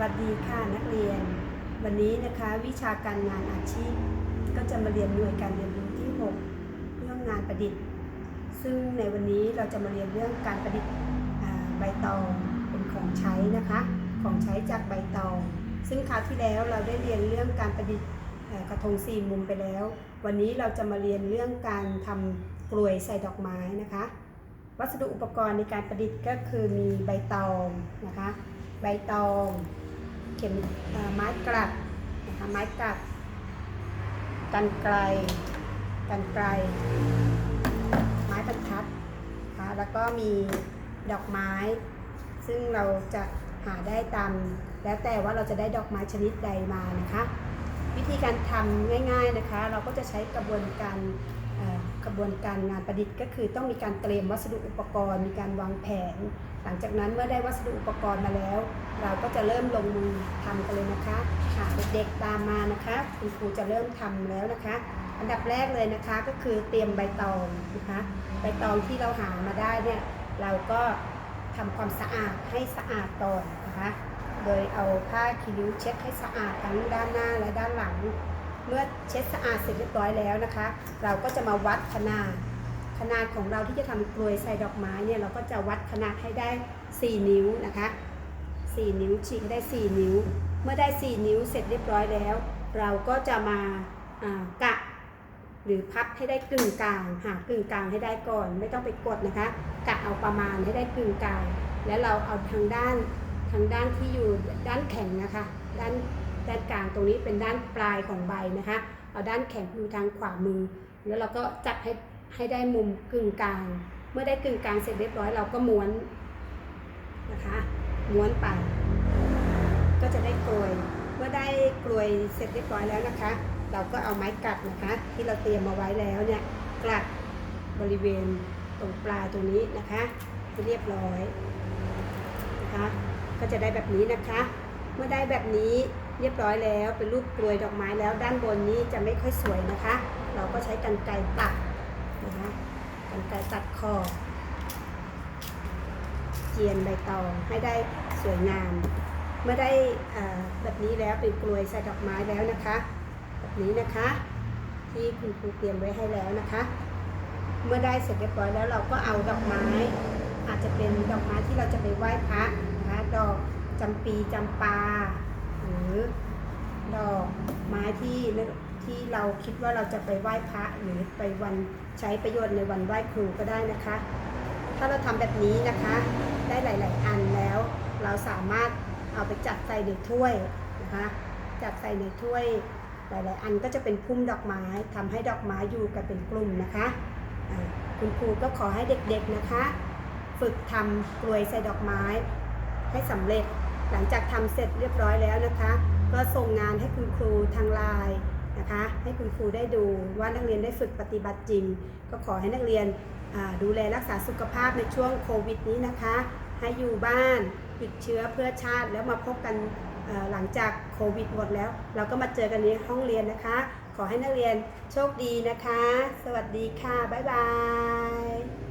วัสดีค่ะนักเรียน วันนี้นะคะวิชาการงานอาชีพ ก็จะมาเรียนหน่วยการเรียนรู้ที่ 6 เรื่องงานประดิษฐ์ ซึ่งในวันนี้เราจะมาเรียนเรื่องการประดิษฐ์ใบตองเป็นของใช้นะคะ ของใช้จากใบตอง ซึ่งคราวที่แล้วเราได้เรียนเรื่องการประดิษฐ์กระทงสี่มุมไปแล้ว วันนี้เราจะมาเรียนเรื่องการทำกลวยใส่ดอกไม้นะคะ วัสดุอุปกรณ์ในการประดิษฐ์ก็คือมีใบตองนะคะใบตอง เข็มไม้กลัดนะคะไม้กลัดกันไกลกันไกล ไม้บรรทัดนะคะแล้วก็มีดอกไม้ ซึ่งเราจะหาได้ตามแล้วแต่ว่าเราจะได้ดอกไม้ชนิดใดมานะคะ วิธีการทำง่าย ๆนะคะ เราก็จะใช้กระบวนการ กระบวนการงานประดิษฐ์ก็คือต้องมีการเตรียมวัสดุอุปกรณ์ มีการวางแผน หลังจากนั้นเมื่อได้วัสดุอุปกรณ์มาแล้ว เราก็จะเริ่มลงมือทำกันเลยนะคะค่ะเด็กๆตามมานะคะคุณครูจะเริ่มทำแล้วนะคะ อันดับแรกเลยนะคะก็คือเตรียมใบตองนะคะใบตองที่เราหามาได้เนี่ยเราก็ทำความสะอาดให้สะอาดก่อนนะคะ โดยเอาผ้าคีริ้วเช็ดให้สะอาดทั้งด้านหน้าและด้านหลัง เมื่อเช็ดสะอาดเสร็จเรียบร้อยแล้วนะคะ เราก็จะมาวัดขนาด ขนาดของเราที่จะทำกลวยใส่ดอกไม้เนี่ยเราก็จะวัดขนาดให้ได้ 4 นิ้วนะคะ 4 นิ้วฉีกให้ได้ 4 นิ้ว เมื่อได้ 4 นิ้วเสร็จเรียบร้อยแล้ว เราก็จะมาากะหรือพับให้ได้กึ่งกลาง หากึ่งกลางให้ได้ก่อน ไม่ต้องไปกดนะคะ กะเอาประมาณให้ได้กึ่งกลาง แล้วเราเอาทางด้านทางด้านที่อยู่ด้านแข็งนะคะ ด้าน ด้านกลางตรงนี้เป็นด้านปลายของใบนะคะ เอาด้านแข็งอยู่ทางขวามือ แล้วเราก็จัดให้ให้ได้มุมกึ่งกลาง เมื่อได้กึ่งกลางเสร็จเรียบร้อยเราก็ม้วนนะคะม้วนไป ก็จะได้กลวย เมื่อได้กลวยเสร็จเรียบร้อยแล้วนะคะ เราก็เอาไม้กัดนะคะ ที่เราเตรียมมาไว้แล้วเนี่ยกลัดบริเวณตรงปลายตรงนี้นะคะให้เรียบร้อยนะคะ ก็จะได้แบบนี้นะคะ เมื่อได้แบบนี้ เรียบร้อยแล้วเป็นรูปกลวยดอกไม้แล้วด้านบนนี้จะไม่ค่อยสวยนะคะ เราก็ใช้กรรไกรตัดนะคะกรรไกรตัดคอบเจียนใบตองให้ได้สวยงาม เมื่อได้อ่าแบบนี้แล้วเป็นกลวยใส่ดอกไม้แล้วนะคะ แบบนี้นะคะ ที่คุณครูเตรียมไว้ให้แล้วนะคะ เมื่อได้เสร็จเรียบร้อยแล้วเราก็เอาดอกไม้ อาจจะเป็นดอกไม้ที่เราจะไปไหว้พระนะคะดอกจำปีจำปา หรือดอกไม้ที่ที่เราคิดว่าเราจะไปไหว้พระหรือไปวันใช้ประโยชน์ในวันไหว้ครูก็ได้นะคะ ถ้าเราทำแบบนี้นะคะได้หลาย ๆ อันแล้ว เราสามารถเอาไปจัดใส่ในถ้วยนะคะจัดใส่ในถ้วยหลาย ๆ อันก็จะเป็นพุ่มดอกไม้ทำให้ดอกไม้อยู่กันเป็นกลุ่มนะคะคุณครูก็ขอให้เด็ก ๆ นะคะ ฝึกทำกลวยใส่ดอกไม้ให้สำเร็จ หลังจากทำเสร็จเรียบร้อยแล้วนะคะ ก็ส่งงานให้คุณครูทางไลน์นะคะ ให้คุณครูได้ดูว่านักเรียนได้ฝึกปฏิบัติจริง ก็ขอให้นักเรียนดูแลรักษาสุขภาพในช่วงโควิดนี้นะคะ ให้อยู่บ้านหยุดเชื้อเพื่อชาติแล้วมาพบกันหลังจากโควิดหมดแล้ว เราก็มาเจอกันในห้องเรียนนะคะ ขอให้นักเรียนโชคดีนะคะ สวัสดีค่ะ บ๊ายบาย